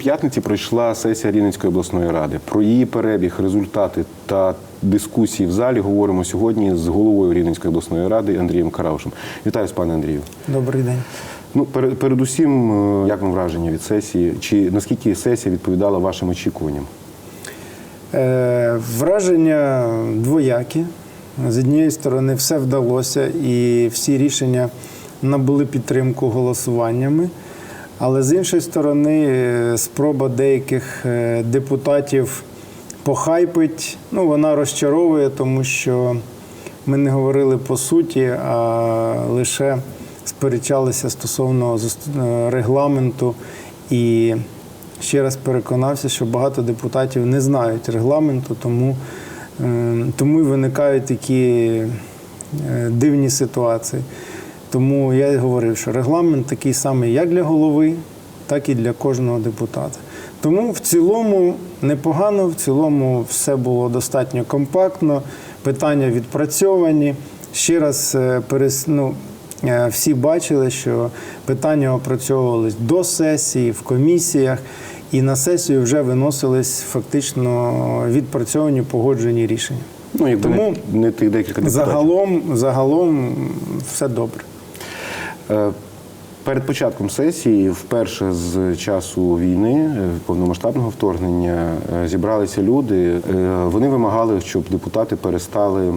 п'ятниці пройшла сесія Рівненської обласної ради. Про її перебіг, результати та дискусії в залі говоримо сьогодні з головою Рівненської обласної ради Андрієм Караушем. Вітаю з пане Андрію. Добрий день. Ну, перед, передусім, е, як вам враження від сесії? Чи наскільки сесія відповідала вашим очікуванням? Е, враження двоякі. З однієї сторони, все вдалося, і всі рішення набули підтримку голосуваннями. Але з іншої сторони, е, спроба деяких е, депутатів похайпить, ну, вона розчаровує, тому що ми не говорили по суті, а лише сперечалися стосовно е, регламенту. І ще раз переконався, що багато депутатів не знають регламенту, тому, е, тому і виникають такі дивні ситуації. Тому я говорив, що регламент такий самий як для голови, так і для кожного депутата. Тому в цілому непогано, в цілому все було достатньо компактно, питання відпрацьовані. Ще раз е, перес, ну, е, всі бачили, що питання опрацьовувались до сесії, в комісіях, і на сесію вже виносились фактично відпрацьовані погоджені рішення. Ну, якби Тому не, не тих декілька депутатів. Загалом, загалом все добре. Е, Перед початком сесії, вперше з часу війни, е, повномасштабного вторгнення, е, зібралися люди. Вони вимагали, щоб депутати перестали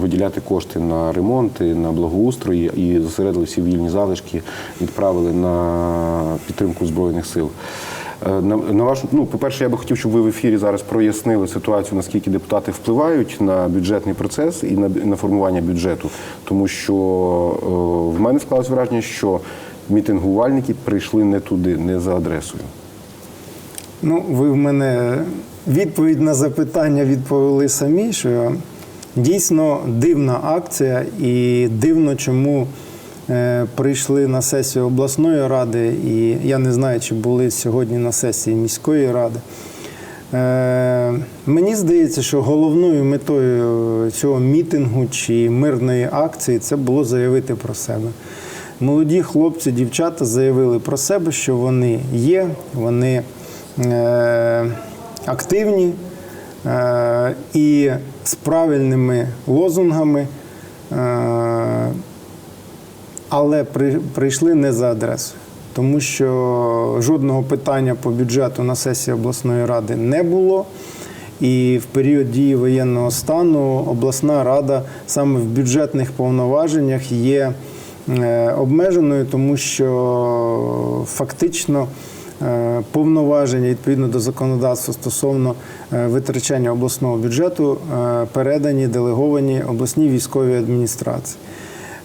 виділяти кошти на ремонти, на благоустрої і зосередили всі вільні залишки, відправили на підтримку збройних сил. Е, На, на вашу, ну, по-перше, я би хотів, щоб ви в ефірі зараз прояснили ситуацію, наскільки депутати впливають на бюджетний процес і на, на формування бюджету. Тому що е, в мене склалось враження, що мітингувальники прийшли не туди, не за адресою. Ну, ви в мене відповідь на запитання відповіли самі, що дійсно дивна акція, і дивно, чому прийшли на сесію обласної ради, і я не знаю, чи були сьогодні на сесії міської ради. Е, мені здається, що головною метою цього мітингу чи мирної акції це було заявити про себе. Молоді хлопці, дівчата заявили про себе, що вони є, вони е, активні е, і з правильними лозунгами, е, але при, прийшли не за адресою. Тому що жодного питання по бюджету на сесії обласної ради не було. І в період дії воєнного стану обласна рада саме в бюджетних повноваженнях є е, обмеженою, тому що фактично е, повноваження відповідно до законодавства стосовно е, витрачання обласного бюджету передані делеговані обласній військовій адміністрації.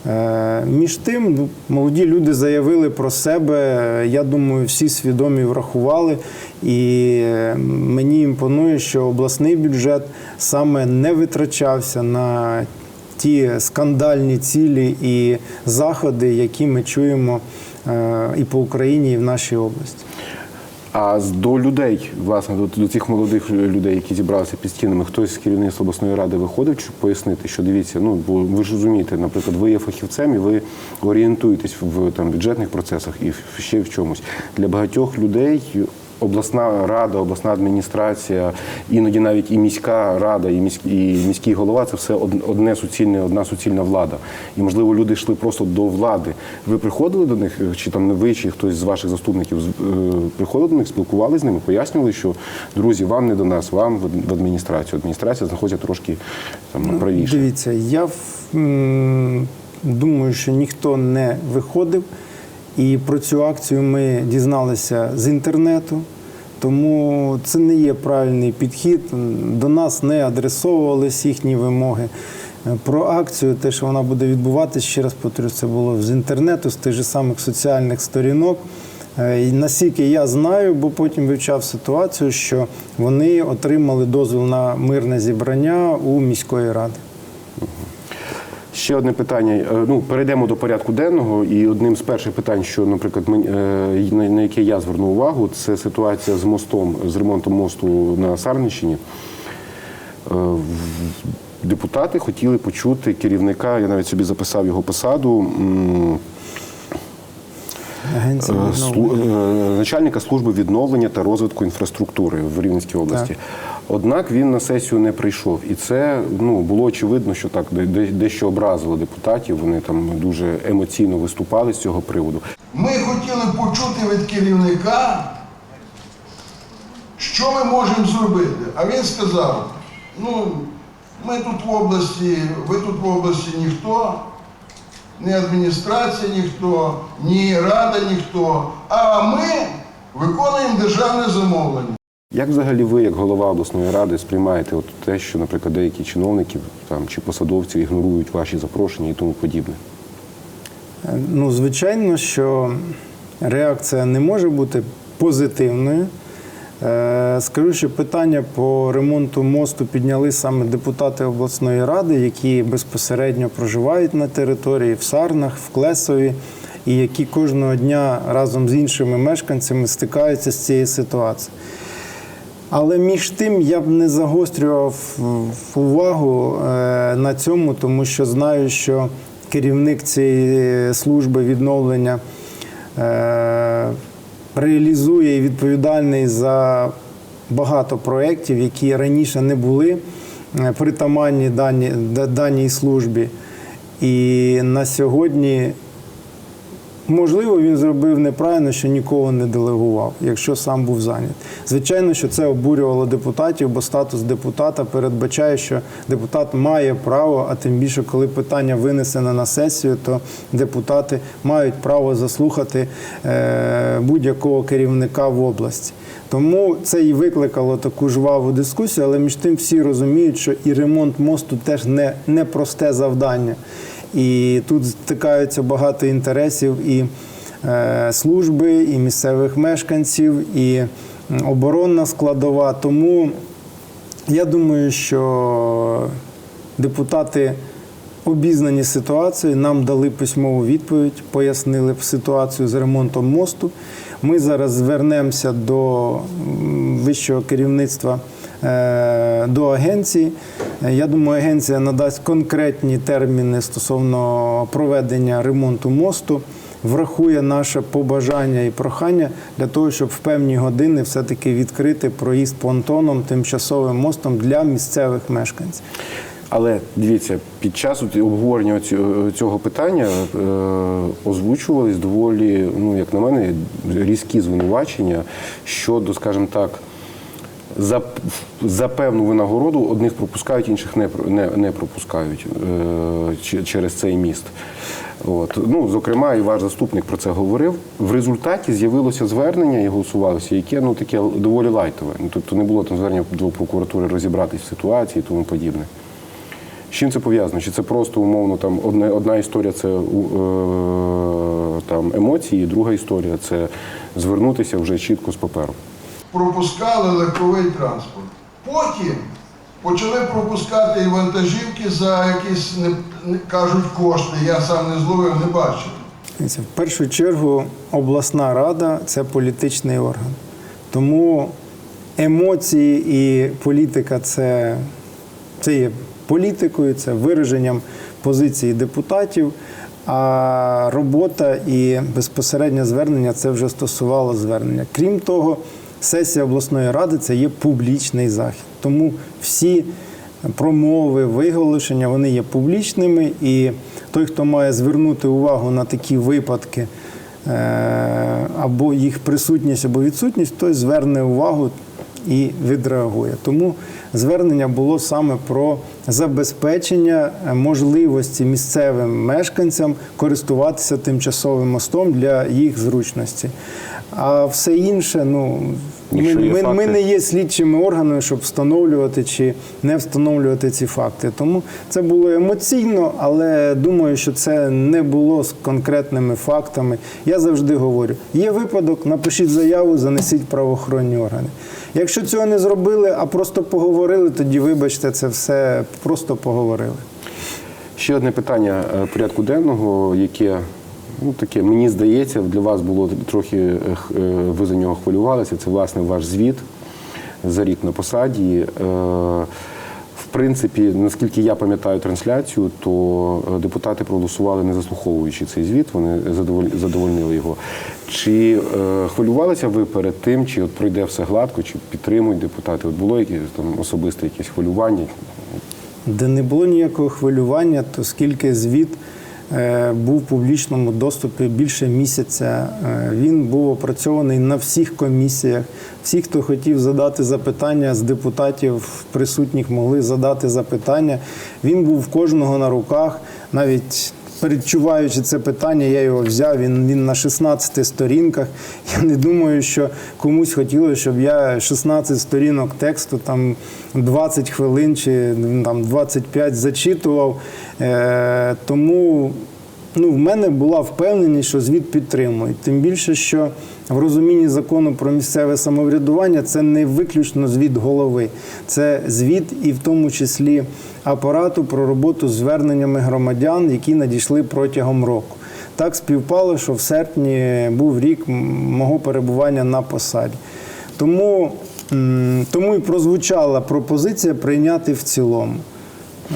Е, Між тим, ну, молоді люди заявили про себе. Я думаю, всі свідомі врахували. І е, мені імпонує, що обласний бюджет саме не витрачався на ті скандальні цілі і заходи, які ми чуємо е, і по Україні, і в нашій області. А до людей, власне, до, до цих молодих людей, які зібралися під стінами, хтось з керівництва обласної ради виходив, щоб пояснити, що дивіться, ну бо ви ж розумієте, наприклад, ви є фахівцем і ви орієнтуєтесь в там бюджетних процесах і ще в чомусь. Для багатьох людей обласна рада, обласна адміністрація, іноді навіть і міська рада, і міський, і міський голова це все одне суцільне, одна суцільна влада. І можливо люди йшли просто до влади. Ви приходили до них, чи там не ви, чи хтось з ваших заступників е, приходив до них, спілкувалися з ними, пояснювали, що друзі, вам не до нас, вам в адміністрацію. Адміністрація знаходиться трошки там правіше. Дивіться, я в- думаю, що ніхто не виходив. І про цю акцію ми дізналися з інтернету. Тому це не є правильний підхід. До нас не адресовувались їхні вимоги. Про акцію, те, що вона буде відбуватися, ще раз повторю, це було з інтернету, з тих же самих соціальних сторінок. Е, І наскільки я знаю, бо потім вивчав ситуацію, що вони отримали дозвіл на мирне зібрання у міської ради. Ще одне питання. Е, Ну, перейдемо до порядку денного. І одним з перших питань, що, наприклад, мені- е, на яке я звернув увагу, це ситуація з мостом, з ремонтом мосту на Сарниччині. Е, Депутати хотіли почути керівника, я навіть собі записав його посаду. Агенція слу- начальника служби відновлення та розвитку інфраструктури в Рівненській області. Однак він на сесію не прийшов, і це ну було очевидно, що так де- де- дещо образило депутатів. Вони там дуже емоційно виступали з цього приводу. Ми хотіли почути від керівника, що ми можемо зробити. А він сказав: ну, ми тут в області, ви тут в області ніхто, ні адміністрація ніхто, ні рада ніхто, а ми виконуємо державне замовлення. Як взагалі ви, як голова обласної ради, сприймаєте от те, що, наприклад, деякі чиновники там чи посадовці ігнорують ваші запрошення і тому подібне? Ну, звичайно, що реакція не може бути позитивною. Е, Скажу, що питання по ремонту мосту підняли саме депутати обласної ради, які безпосередньо проживають на території в Сарнах, в Клесові, і які кожного дня разом з іншими мешканцями стикаються з цією ситуацією. Але між тим я б не загострював увагу е, на цьому, тому що знаю, що керівник цієї служби відновлення е, реалізує і відповідальний за багато проєктів, які раніше не були е, притаманні даній службі. І на сьогодні Можливо, він зробив неправильно, що нікого не делегував, якщо сам був зайнятий. Звичайно, що це обурювало депутатів, бо статус депутата передбачає, що депутат має право, а тим більше, коли питання винесене на сесію, то депутати мають право заслухати е, будь-якого керівника в області. Тому це і викликало таку жваву дискусію, але між тим всі розуміють, що і ремонт мосту теж не, не просте завдання. І тут стикаються багато інтересів і е, служби, і місцевих мешканців, і оборонна складова. Тому я думаю, що депутати обізнані ситуацією, нам дали письмову відповідь, пояснили ситуацію з ремонтом мосту. Ми зараз звернемося до вищого керівництва е, до агенції. Е, Я думаю, агенція надасть конкретні терміни стосовно проведення ремонту мосту. Врахує наше побажання і прохання для того, щоб в певні години все-таки відкрити проїзд понтоном тимчасовим мостом для місцевих мешканців. Але дивіться, під час обговорення цього- цього питання е, озвучувались доволі, ну як на мене, різкі звинувачення щодо, скажімо так, за, за певну винагороду одних пропускають, інших не, не, не пропускають е, через цей міст. От. Ну, зокрема, і ваш заступник про це говорив. В результаті з'явилося звернення і голосувалося, яке ну, таке доволі лайтове. Ну, тобто не було там звернення до прокуратури розібратись в ситуації і тому подібне. З чим це пов'язано? Чи це просто умовно там одне, одна історія це е, там, емоції, друга історія це звернутися вже чітко з паперу. Пропускали легковий транспорт. Потім почали пропускати і вантажівки за якісь не, кажуть кошти. Я сам не зловив, не бачив. В першу чергу обласна рада це політичний орган. Тому емоції і політика це, це є політикою, це вираженням позиції депутатів. А робота і безпосереднє звернення це вже стосувало звернення. Крім того, сесія обласної ради це є публічний захід. Тому всі промови, виголошення, вони є публічними, і той, хто має звернути увагу на такі випадки, е, або їх присутність, або відсутність, той зверне увагу і відреагує. Тому звернення було саме про забезпечення можливості місцевим мешканцям користуватися тимчасовим мостом для їх зручності. А все інше, ну ми, ми, ми не є слідчими органами, щоб встановлювати чи не встановлювати ці факти. Тому це було емоційно, але думаю, що це не було з конкретними фактами. Я завжди говорю: є випадок, напишіть заяву, занесіть правоохоронні органи. Якщо цього не зробили, а просто поговорили, тоді вибачте, це все просто поговорили. Ще одне питання е, порядку денного, яке ну, таке, мені здається, для вас було трохи, е, ви за нього хвилювалися. Це власне ваш звіт за рік на посаді. Е, В принципі, наскільки я пам'ятаю трансляцію, то е, депутати проголосували не заслуховуючи цей звіт, вони задоволь- задовольнили його. Чи хвилювалися ви перед тим, чи от пройде все гладко, чи підтримують депутати? От було якесь там особисте якесь хвилювання? де не було ніякого хвилювання, то скільки звіт був в публічному доступі більше місяця. Е, Він був опрацьований на всіх комісіях. Всі, хто хотів задати запитання з депутатів присутніх, могли задати запитання. Він був в кожного на руках, навіть. Передчуваючи це питання, я його взяв. Він, він на 16 сторінках. Я не думаю, що комусь хотілося, щоб я 16 сторінок тексту там 20 хвилин чи там 25 зачитував. Е, тому ну, в мене була впевненість, що звіт підтримують. Тим більше, що в розумінні закону про місцеве самоврядування це не виключно звіт голови, це звіт і в тому числі апарату про роботу з зверненнями громадян, які надійшли протягом року. Так співпало, що в серпні був рік мого перебування на посаді. Тому, тому і прозвучала пропозиція прийняти в цілому.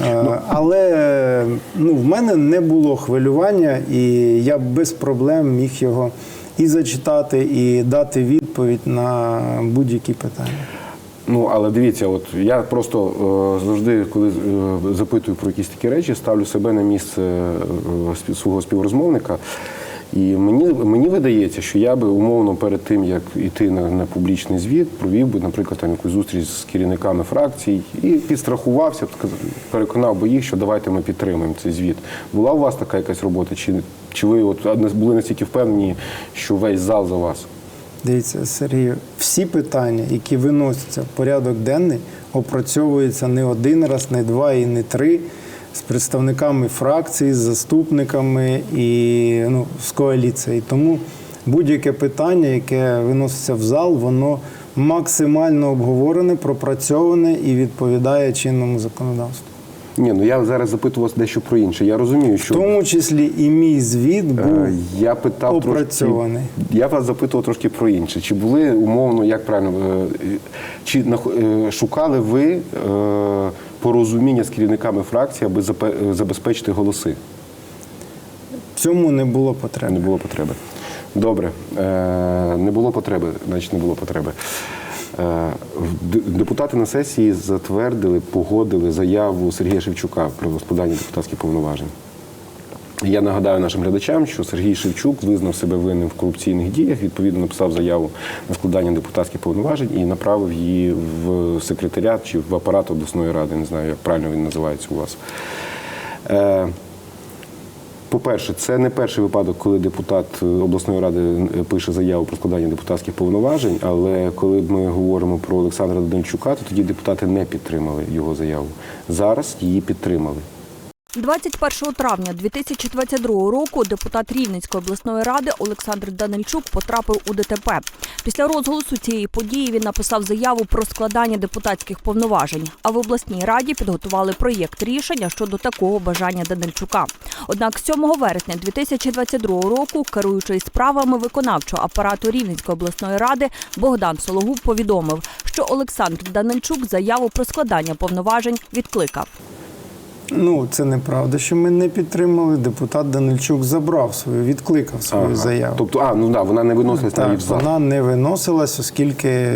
Е, Але ну, в мене не було хвилювання, і я без проблем міг його і зачитати, і дати відповідь на будь-які питання. Ну, але дивіться, от я просто е, завжди, коли е, запитую про якісь такі речі, ставлю себе на місце е, свого співрозмовника. І мені, мені видається, що я би умовно перед тим, як йти на, на публічний звіт, провів би, наприклад, там якусь зустріч з керівниками фракцій і підстрахувався, переконав би їх, що давайте ми підтримаємо цей звіт. Була у вас така якась робота? Чи, чи ви от були настільки впевнені, що весь зал за вас? Дивіться, Сергію, всі питання, які виносяться в порядок денний, опрацьовуються не один раз, не два і не три з представниками фракцій, з заступниками і ну, з коаліцією. Тому будь-яке питання, яке виноситься в зал, воно максимально обговорене, пропрацьоване і відповідає чинному законодавству. Ні, ну я зараз запитував вас дещо про інше. Я розумію, В що тому числі і мій звіт був Е, Я питав опрацьований. трошки, я вас запитував трошки про інше. Чи були умовно, як правильно, е, чи е, шукали ви порозуміння з керівниками фракції, аби забезпечити голоси? цьому не було потреби. Не було потреби. Добре, Е, не було потреби, значить не було потреби. Е, Депутати на сесії затвердили, погодили заяву Сергія Шевчука про розподання депутатських повноважень. Я нагадаю нашим глядачам, що Сергій Шевчук визнав себе винним в корупційних діях, відповідно написав заяву на складання депутатських повноважень і направив її в секретаріат чи в апарат обласної ради. Не знаю, як правильно він називається у вас. Е, по-перше, це не перший випадок, коли депутат е, обласної ради е, пише заяву про складання депутатських повноважень. Але коли ми говоримо про Олександра Дончука, то тоді депутати не підтримали його заяву. Зараз її підтримали. 21 травня 2022 року депутат Рівненської обласної ради Олександр Данильчук потрапив у ДТП. Після розголосу цієї події він написав заяву про складання депутатських повноважень. А в обласній раді підготували проєкт рішення щодо такого бажання Данильчука. Однак 7 вересня 2022 року керуючий справами виконавчого апарату Рівненської обласної ради Богдан Сологуб повідомив, що Олександр Данильчук заяву про складання повноважень відкликав. Ну, це неправда, що ми не підтримали. Депутат Данильчук забрав свою, відкликав свою Ага. заяву. Тобто, а, ну да, вона не виносилась Так, в зал. вона не виносилась, оскільки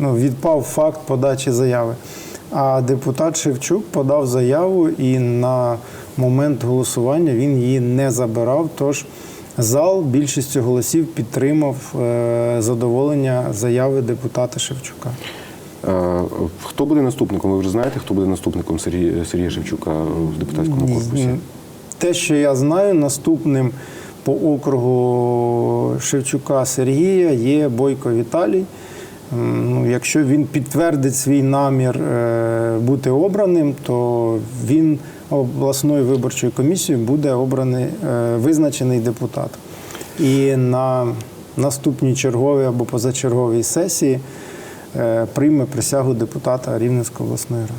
ну, відпав факт подачі заяви. А депутат Шевчук подав заяву, і на момент голосування він її не забирав. Тож зал більшістю голосів підтримав е, задоволення заяви депутата Шевчука. Е, Хто буде наступником? Ви вже знаєте, хто буде наступником Сергія, Сергія Шевчука в депутатському корпусі? Те, що я знаю, наступним по округу Шевчука Сергія є Бойко Віталій. Ну, якщо він підтвердить свій намір е, бути обраним, то він обласною виборчою комісією буде обраний, е, визначений депутатом. І на наступній черговій або позачерговій сесії прийме присягу депутата Рівненської обласної ради.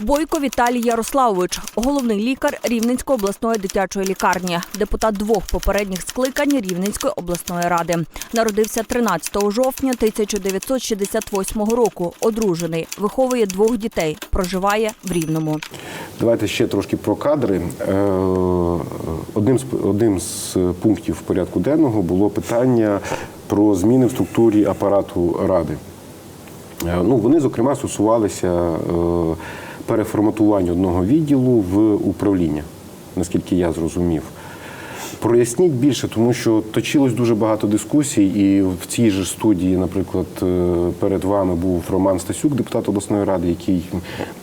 Бойко Віталій Ярославович, головний лікар Рівненської обласної дитячої лікарні, депутат двох попередніх скликань Рівненської обласної ради. Народився 13 жовтня 1968 року. Одружений, виховує двох дітей, проживає в Рівному. Давайте ще трошки про кадри. Е, Одним з одним з пунктів порядку денного було питання про зміни в структурі апарату ради. Е, Ну, вони, зокрема, стосувалися е, переформатування одного відділу в управління, наскільки я зрозумів. Проясніть більше, тому що точилось дуже багато дискусій, і в цій же студії, наприклад, е, перед вами був Роман Стасюк, депутат обласної ради, який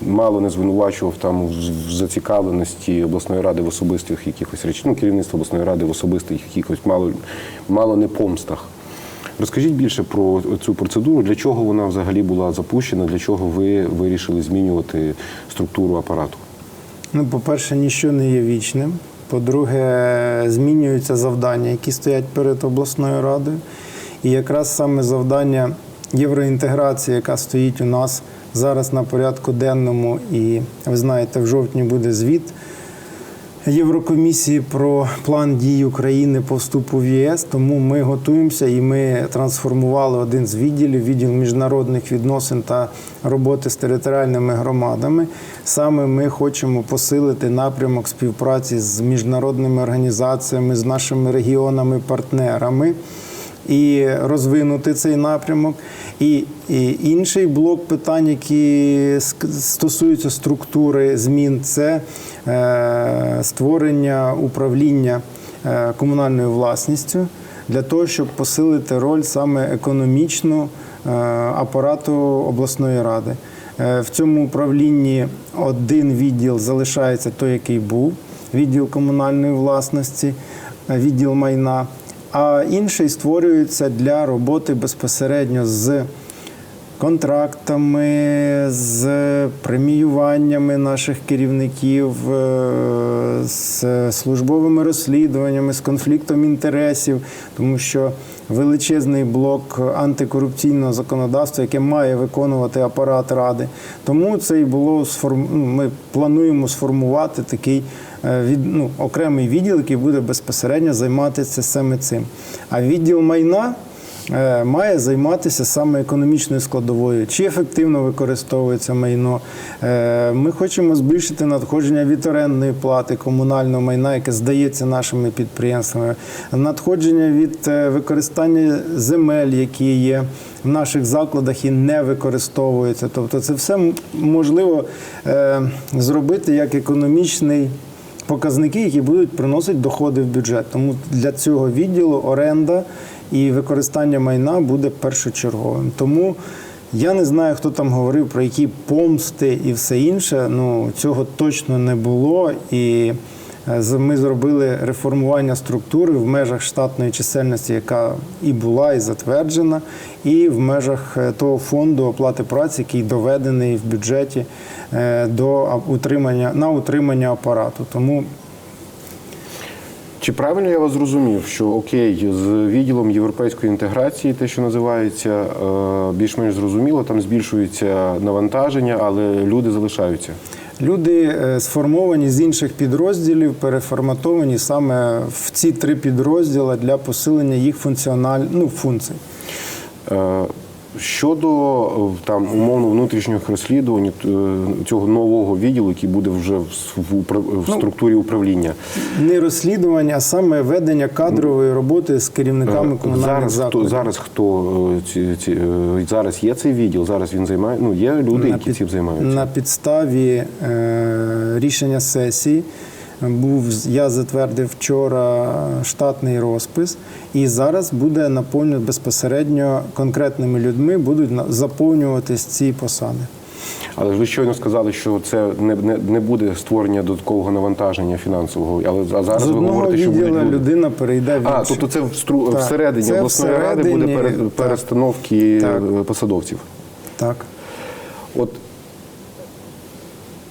мало не звинувачував там в зацікавленості обласної ради в особистих якихось речах, ну, керівництва обласної ради в особистих якихось мало, мало не помстах. Розкажіть більше про цю процедуру, для чого вона взагалі була запущена, для чого ви вирішили змінювати структуру апарату? Ну, по-перше, нічого не є вічним. По-друге, змінюються завдання, які стоять перед обласною радою. І якраз саме завдання євроінтеграції, яка стоїть у нас зараз на порядку денному, і ви знаєте, в жовтні буде звіт Єврокомісії про план дій України по вступу в ЄС. Тому ми готуємося і ми трансформували один з відділів, відділ міжнародних відносин та роботи з територіальними громадами. Саме ми хочемо посилити напрямок співпраці з міжнародними організаціями, з нашими регіонами-партнерами і розвинути цей напрямок. І, і інший блок питань, які стосуються структури змін, це е, створення управління е, комунальною власністю для того, щоб посилити роль саме економічну е, апарату обласної ради. Е, В цьому управлінні один відділ залишається той, який був відділ комунальної власності, е, відділ майна, а інший створюється для роботи безпосередньо з контрактами, з преміюваннями наших керівників, е, з службовими розслідуваннями, з конфліктом інтересів, тому що величезний блок антикорупційного законодавства, яке має виконувати апарат ради. Тому це і було сформ... ну, Ми плануємо сформувати такий від, ну, окремий відділ, який буде безпосередньо займатися саме цим. А відділ майна е, має займатися саме економічною складовою, чи ефективно використовується майно. Е, Ми хочемо збільшити надходження від орендної плати комунального майна, яке здається нашими підприємствами, надходження від е, використання земель, які є в наших закладах і не використовуються. Тобто, це все можливо е, зробити як економічний показники, які будуть приносити доходи в бюджет. Тому для цього відділу оренда і використання майна буде першочерговим. Тому я не знаю, хто там говорив про які помсти і все інше. Ну цього точно не було. І ми зробили реформування структури в межах штатної чисельності, яка і була, і затверджена, і в межах е, того фонду оплати праці, який доведений в бюджеті е, до утримання на утримання апарату. Тому Чи правильно я вас зрозумів, що окей, з відділом європейської інтеграції, те, що називається, е, більш-менш зрозуміло, там збільшується навантаження, але люди залишаються. Люди е, сформовані з інших підрозділів, переформатовані саме в ці три підрозділи для посилення їх функціональних ну, функцій. Щодо е, там умовно внутрішніх розслідувань е, цього нового відділу, який буде вже в, в, в структурі управління, Не розслідування, а саме ведення кадрової роботи з керівниками Е, комунальних зараз хто зараз хто ці, ці зараз є цей відділ? Зараз він займає. Ну є люди, які під- цим займаються. На підставі е, рішення сесії був я затвердив вчора штатний розпис, і зараз буде наповнено безпосередньо конкретними людьми будуть заповнюватись ці посади. Але ж ви щойно сказали, що це не, не, не буде створення додаткового навантаження фінансового. Але а зараз З ви говорите, що люди. людина перейде в А, тобто це в стру... Так, всередині це обласної ради буде пере- перестановки Так. посадовців. так. От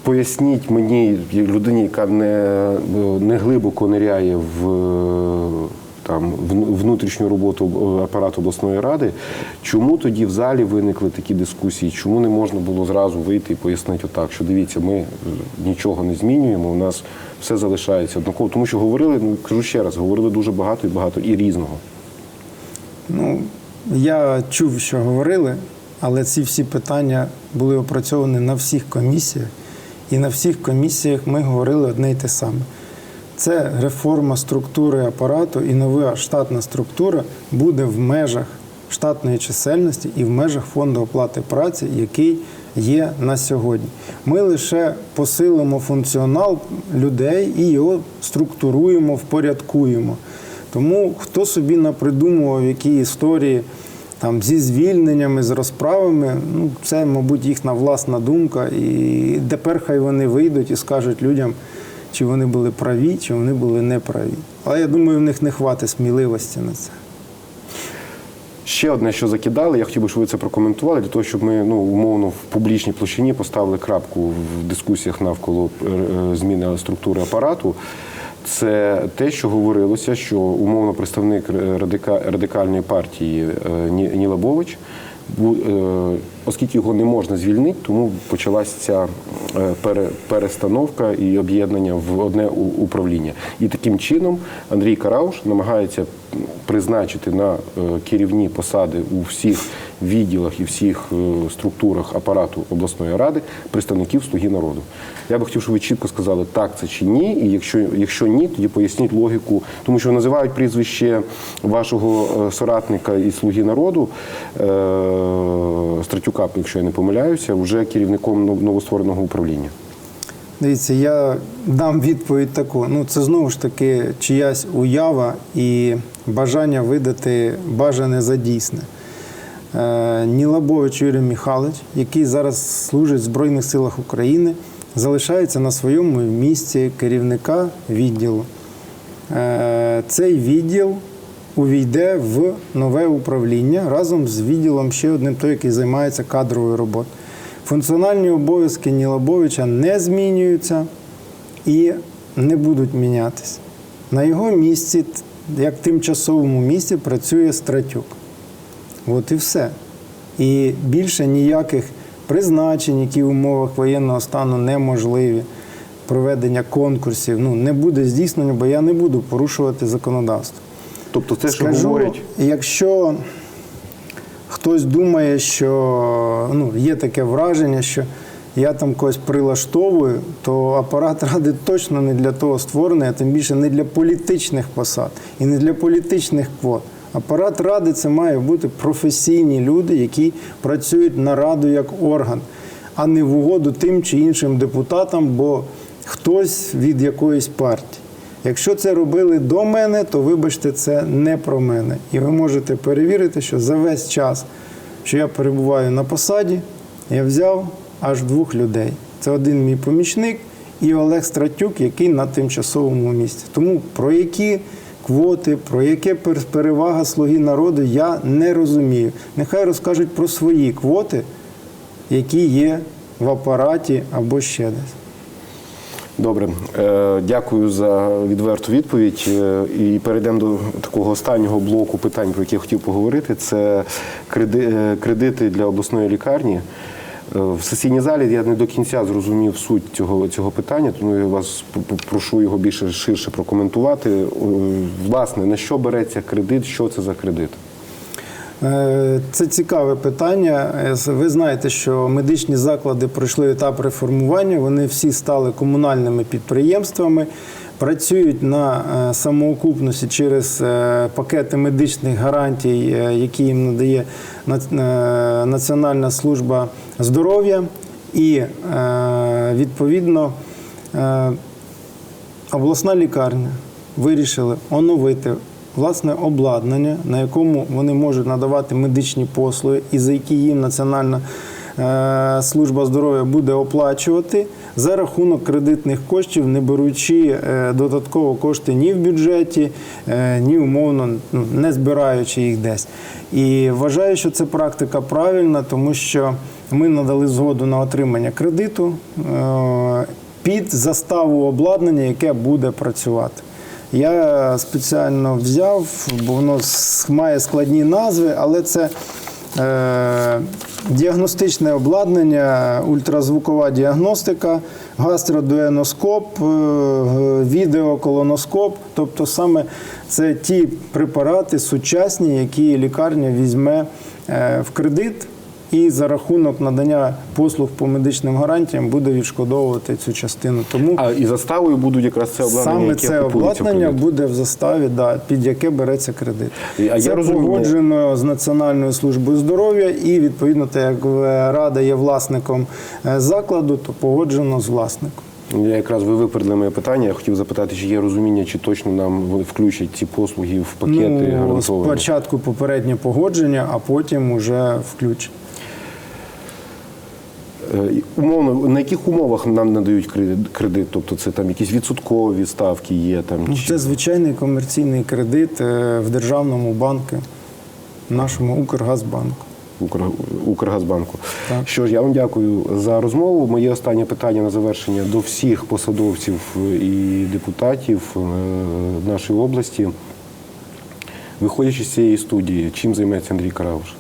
поясніть мені, людині, яка не, не глибоко ниряє в, е, там, внутрішню роботу апарату обласної ради, Чому тоді в залі виникли такі дискусії? Чому не можна було зразу вийти і пояснити отак, що дивіться, ми е, нічого не змінюємо, у нас все залишається однаково. Тому що говорили, ну кажу ще раз, говорили дуже багато і багато і різного. Ну, я чув, що говорили, але ці всі питання були опрацьовані на всіх комісіях. І на всіх комісіях ми говорили одне й те саме. Це реформа структури апарату і нова штатна структура буде в межах штатної чисельності і в межах фонду оплати праці, який є на сьогодні. Ми лише посилимо функціонал людей і його структуруємо, впорядкуємо. Тому хто собі напридумував які історії там зі звільненнями, з розправами, ну це, мабуть, їхня власна думка. І тепер хай вони вийдуть і скажуть людям, чи вони були праві, чи вони були неправі. Але я думаю, в них не хватить сміливості на це. Ще одне, що закидали, я хотів би, щоб ви це прокоментували, для того, щоб ми ну, умовно в публічній площині поставили крапку в дискусіях навколо е, зміни структури апарату. Це те, що говорилося, що умовно представник радика- радикальної партії е, Ні- Ніла Бович, е, оскільки його не можна звільнити, тому почалася ця е, перестановка і об'єднання в одне управління. І таким чином Андрій Карауш намагається призначити на керівні посади у всіх відділах і всіх е, структурах апарату обласної ради представників слуги народу. Я би хотів, щоб ви чітко сказали, так це чи ні. І якщо, якщо ні, тоді поясніть логіку, тому що називають прізвище вашого е, соратника і слуги народу е, Стратюка, якщо я не помиляюся, вже керівником новоствореного управління. Дивіться, я дам відповідь таку. Ну, це знову ж таки чиясь уява і бажання видати бажане за дійсне. Е, Нілабович Юрій Михайлович, який зараз служить в Збройних силах України, залишається на своєму місці керівника відділу. Е, Цей відділ увійде в нове управління разом з відділом ще одним, той, який займається кадровою роботою. Функціональні обов'язки Нілабовича не змінюються і не будуть мінятися. На його місці, як тимчасовому місці, працює Стратюк. От і все. І більше ніяких призначень, які в умовах воєнного стану неможливі, проведення конкурсів, ну, не буде здійснено, бо я не буду порушувати законодавство. Тобто, що Скажу, говорять. якщо хтось думає, що ну, є таке враження, що я там когось прилаштовую, то апарат ради точно не для того створений, а тим більше не для політичних посад і не для політичних квот. Апарат ради це має бути професійні люди, які працюють на раду як орган, а не в угоду тим чи іншим депутатам, бо хтось від якоїсь партії. Якщо це робили до мене, то вибачте, це не про мене. І ви можете перевірити, що за весь час, що я перебуваю на посаді, я взяв аж двох людей. Це один мій помічник і Олег Стратюк, який на тимчасовому місці. Тому про які квоти, про яке пер- перевага слуги народу, я не розумію. Нехай розкажуть про свої квоти, які є в апараті або ще десь. Добре, Е, дякую за відверту відповідь. Е, І перейдемо до такого останнього блоку питань, про які я хотів поговорити. Це е, кредити для обласної лікарні. Е, В сесійній залі я не до кінця зрозумів суть цього, цього питання, тому я вас прошу його більше ширше прокоментувати. Е, Власне, на що береться кредит, що це за кредит? Е, Це цікаве питання. Ви знаєте, що медичні заклади пройшли етап реформування. Вони всі стали комунальними підприємствами, працюють на самоокупності через пакети медичних гарантій, які їм надає Національна служба здоров'я, і е, відповідно. е, обласна лікарня вирішили оновити власне обладнання, на якому вони можуть надавати медичні послуги, і за які їм Національна е, служба здоров'я буде оплачувати за рахунок кредитних коштів, не беручи додатково кошти ні в бюджеті, ні умовно ну, не збираючи їх десь. І вважаю, що це практика правильна, тому що ми надали згоду на отримання кредиту. е, під заставу обладнання, яке буде працювати. Я спеціально взяв, бо воно має складні назви, але це Е, Діагностичне обладнання, ультразвукова діагностика, гастродуеноскоп, е, відеоколоноскоп. Тобто саме це ті препарати сучасні, які лікарня візьме е, в кредит і за рахунок надання послуг по медичним гарантіям буде відшкодовувати цю частину. Тому А і заставою будуть якраз це обладнання, Саме яке це обладнання буде в заставі, да, під яке береться кредит. А це розуміння- погоджено з Національною службою здоров'я, і відповідно, так як рада є власником е, закладу, то погоджено з власником. Я якраз ви випередили моє питання. Я хотів запитати, чи є розуміння, чи точно нам включать ці послуги в пакети ну, гарантовані. спочатку попереднє погодження, а потім уже включення. Е, Умовно, на яких умовах нам надають кредит? кредит? Тобто це там якісь відсоткові ставки є там Ну, чи Це звичайний комерційний кредит е, в державному банку, нашому Укргазбанку. Укр- Укргазбанку. Так. Що ж, я вам дякую за розмову. Моє останнє питання на завершення до всіх посадовців і депутатів е, нашої області. Виходячи з цієї студії, чим займеться Андрій Карауш?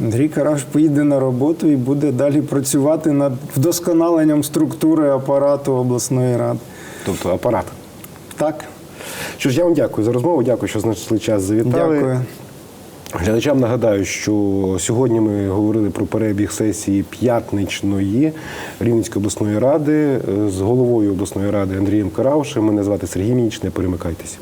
Андрій Караш поїде на роботу і буде далі працювати над вдосконаленням структури апарату обласної ради. Тобто апарат. Так, Що ж, я вам дякую за розмову. Дякую, що знайшли час. Завітали. дякую. Глядачам нагадаю, що сьогодні ми говорили про перебіг сесії п'ятничної Рівненської обласної ради з головою обласної ради Андрієм Караушем. Мене звати Сергій Мініч. Не перемикайтеся.